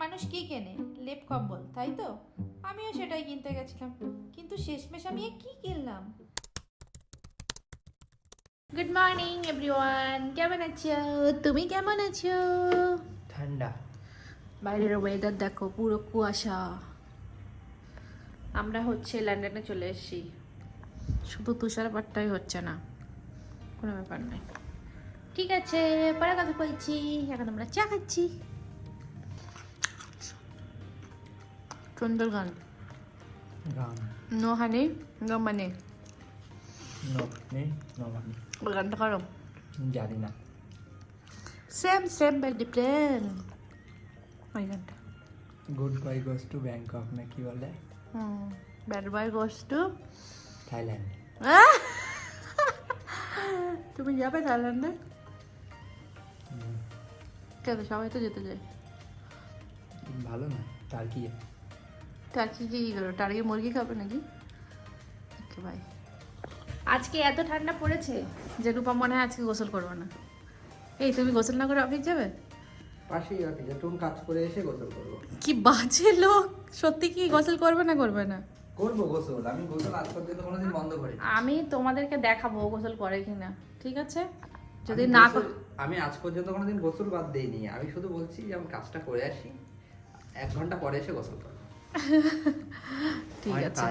মানুষ কি কেনে? লেপ কম্বল তাই তো? আমিও সেটাই কিনতে গেছিলাম। কিন্তু শেষমেশ আমি কি কিনলাম? গুড মর্নিং এভরিওয়ান কেমন আছো? তুমি কেমন আছো? ঠান্ডা। বাইরের ওয়েদার দেখো পুরো কুয়াশা। আমরা হচ্ছে লন্ডনে চলে এসেছি। শুধু তুষারপাতটাই হচ্ছে না কোনো ব্যাপার নয়। ঠিক আছে পরে কথা বলছি। এখন আমরা চা খাচ্ছি। সুন্দর গান গান নো হানি নো মানে নো নেই নো মানে ওই গানটা করো জানি না সেম সেম বাট ডিফারেন্ট ওই গানটা good bye goes to Bangkok না কি বলে হুম bad boy goes to Thailand তুমি যাবে থাইল্যান্ডে কেন সবাই তো যেতে চায় ভালো না তার কি টার্কি কি করো টার্কি মুরগি খাবে নাকি? ওকে ভাই আজকে এত ঠান্ডা পড়েছে? যে রূপা মনে হয় আজকে গোসল করব না। এই তুমি গোসল না করে অফিস যাবে? পাশেই আছে যতক্ষণ কাজ করে এসে গোসল করব। কি বাজে লোক! সত্যি কি গোসল করবে না করবে না? করব গোসল আমি গোসল আজ পর্যন্ত কোনোদিন বন্ধ করি আমি তোমাদেরকে দেখাবো গোসল করে কিনা ঠিক আছে? যদি না আমি আজ পর্যন্ত কোনোদিন গোসল বাদ দেইনি আমি শুধু বলছি যে আমি কাজটা করে আসি এক ঘণ্টা পরে এসে গোসল করব। ঠিক আছে।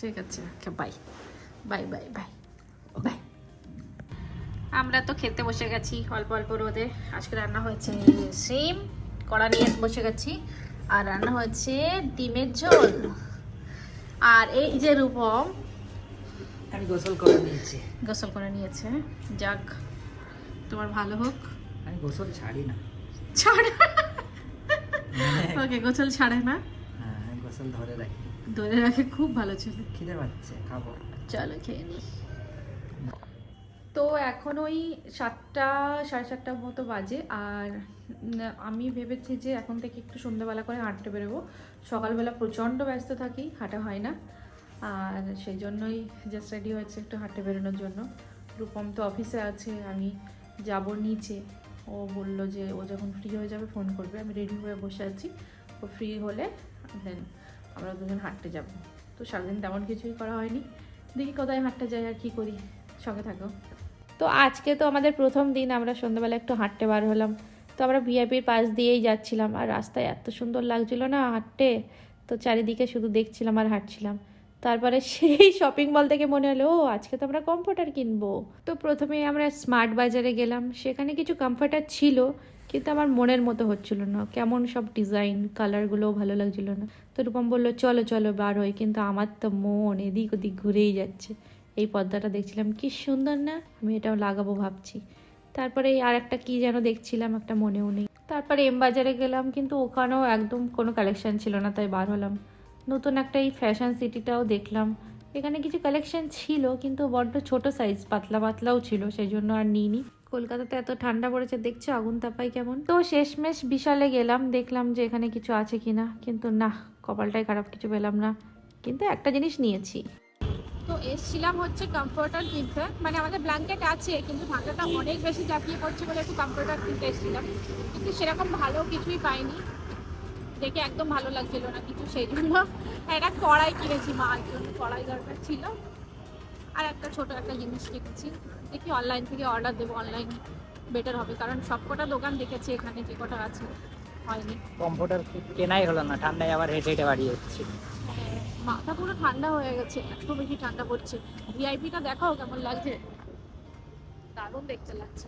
ঠিক আছে okay bye bye bye bye bye আমরা তো খেতে বসে গেছি অল্প অল্প রোদে। আজকে রান্না হয়েছে সেম কড়া নিয়ে বসে গেছি। আর রান্না হয়েছে ডিমের ঝোল। আর এই যে রূপম আমি গোসল করে নিয়েছি। গোসল করে নিয়েছে। যাক তোমার ভালো হোক। আমি গোসল ছাড়ি না। ছাড়ে ওকে গোসল ছাড়ে না। হ্যাঁ ধরে রাখি ধরে রাখে খুব ভালো ছিল। খিদে পাচ্ছে খাব। চলো খেয়ে নিই তো এখন ওই সাতটা সাড়ে সাতটার মতো বাজে আর আমি ভেবেছি যে এখন থেকে একটু সন্ধ্যাবেলা করে হাঁটতে বেরোবো। সকালবেলা প্রচণ্ড ব্যস্ত থাকি হাঁটা হয় না। আর সেই জন্যই জাস্ট রেডি হয়েছে একটু হাঁটতে বেরোনোর জন্য। রূপম তো অফিসে আছে আমি যাব নিচে। ও বলল যে ও যখন ফ্রি হয়ে যাবে ফোন করবে। আমি রেডি হয়ে বসে আছি। ও ফ্রি হলে দেন আমরা দুজন হাঁটতে যাব। তো সারাদিন তেমন কিছুই করা হয়নি। দেখি কোথায় হাঁটতে যাই আর কি করি। সঙ্গে থাকো। তো আজকে তো আমাদের প্রথম দিন, আমরা সন্ধ্যাবেলা একটু হাঁটতে বার হলাম। তো আমরা ভিআইপির পাশ দিয়েই যাচ্ছিলাম। আর রাস্তায় এত সুন্দর লাগছিল না হাঁটতে। তো চারিদিকে শুধু দেখছিলাম আর হাঁটছিলাম। তারপরে সেই শপিং মল থেকে মনে হলো ও আজকে তো আমরা কমফোর্টার কিনবো। তো প্রথমে আমরা স্মার্ট বাজারে গেলাম। সেখানে কিছু কমফোর্টার ছিল। কিন্তু আমার মনের মতো হচ্ছিল না। কেমন সব ডিজাইন কালারগুলোও ভালো লাগছিল না। তো রূপম বলল, চলো চলো, বার হই। কিন্তু আমার তো মন এদিক ওদিক ঘুরেই যাচ্ছে। এই পর্দাটা দেখছিলাম, কি সুন্দর না, আমি এটাও লাগাবো ভাবছি। তারপরে আর একটা কি যেন দেখছিলাম, একটা মনেও নেই। তারপরে এম বাজারে গেলাম, কিন্তু ওখানেও একদম কোনো কালেকশন ছিল না, তাই বার হলাম। নতুন একটা এই ফ্যাশন সিটিটাও দেখলাম। এখানে কিছু কালেকশন ছিল, কিন্তু বড্ড ছোট সাইজ পাতলা, পাতলাও ছিল, সেই জন্য আর নিইনি। কলকাতাতে এত ঠান্ডা পড়েছে, দেখছ আগুন তাপাই কেমন? তো শেষমেশ বিশালে গেলাম, দেখলাম যে এখানে কিছু আছে কিনা, কিন্তু না কপালটাই খারাপ, কিছু পেলাম না। কিন্তু একটা জিনিস নিয়েছি। তো এসছিলাম হচ্ছে কমফোর্টার কিনতে মানে আমাদের ব্ল্যাঙ্কেট আছে, কিন্তু ঠান্ডাটা অনেক বেশি জাপিয়ে পড়ছে বলে একটু কমফোর্টার কিনতে এসেছিলাম। কিন্তু সেরকম ভালো কিছুই পাইনি। দেখে একদম ভালো লাগছিল না কিছু, সেই জন্য একটা কড়াই কিনেছি মার জন্য কড়াই দরকার ছিল। আর একটা ছোট একটা জিনিস কিনেছি। দেখি অনলাইন থেকে অর্ডার দেবো অনলাইন বেটার হবে। কারণ সব কটা দোকান দেখেছি এখানে যে কটা আছে হয়নি। কম্পিউটার কেনাই হলো না ঠান্ডায় আবার হেঁটে হেঁটে বাড়ি যাচ্ছি। মাথা পুরো ঠান্ডা হয়ে গেছে এত বেশি ঠান্ডা পড়ছে। ভিআইপিটা দেখাও কেমন লাগছে? দারুণ দেখতে লাগছে।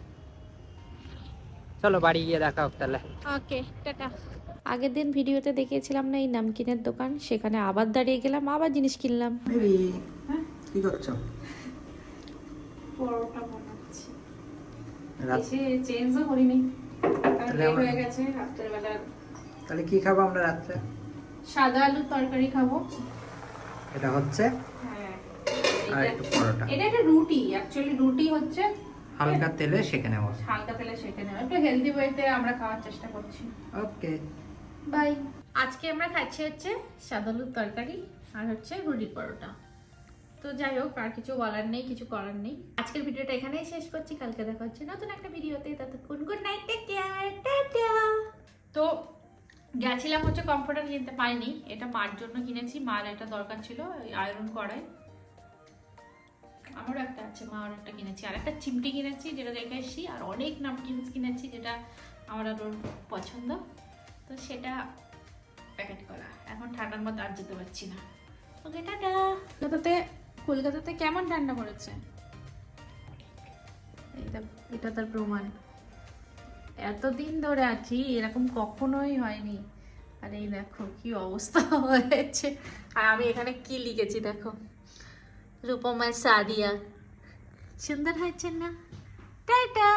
চলো বাড়ি গিয়ে দেখা হোক তাহলে। ওকে টাটা। আগের দিন ভিডিওতে দেখিয়েছিলাম না এই নামকিনের দোকান সেখানে আবার দাঁড়িয়ে গেলাম আবার জিনিস কিনলাম। কি করছ? পরোটা বানাচ্ছি। এসে চেঞ্জও করিনি। হয়ে গেছে রাত্রেবেলা তাহলে কি খাব আমরা রাত্রে? সাদা আলুর তরকারি খাব। এটা হচ্ছে? হ্যাঁ। আর একটু পরোটা। এটা একটা রুটি। অ্যাকচুয়ালি রুটি হচ্ছে হালকা তেলে সেঁকে নেব। হালকা তেলে সেঁকে নেওয়া একটু হেলদি ওয়েতে আমরা খাওয়ার চেষ্টা করছি। ওকে বাই আজকে আমরা খাচ্ছি হচ্ছে সাদালুর তরকারি আর হচ্ছে রুটি পরোটা। যাই হোক, আর কিছু বলার নেই, কিছু করার নেই। আজকের ভিডিওটা এখানেই শেষ করছি। কালকে দেখা হচ্ছে নতুন একটা ভিডিওতে। ততক্ষণ good night take care tata! তো গেছিলাম হচ্ছে কমফোর্টার কিনতে, পাইনি। এটা মার জন্য কিনেছি। মার একটা দরকার ছিল আয়রন করাই আমারও একটা আছে মার একটা কিনেছি। আর একটা চিমটি কিনেছি, যেটা রেখে এসেছি আর অনেক নামকিনস কিনেছি, যেটা আমার আর ওর পছন্দ। তো সেটা প্যাকেট করা। এখন ঠান্ডার মধ্যে আর যেতে পারছি না। ওকে টাটা! কলকাতাতে কেমন ঠান্ডা পড়েছে? এটা এটা তার প্রমাণ। এতদিন ধরে আছি, এরকম কখনোই হয়নি। আর এই দেখো, কি অবস্থা হয়েছে। আর আমি এখানে কি লিখেছি দেখো? রূপমার সাদিয়া। সুন্দর হয়েছে না? টাটা!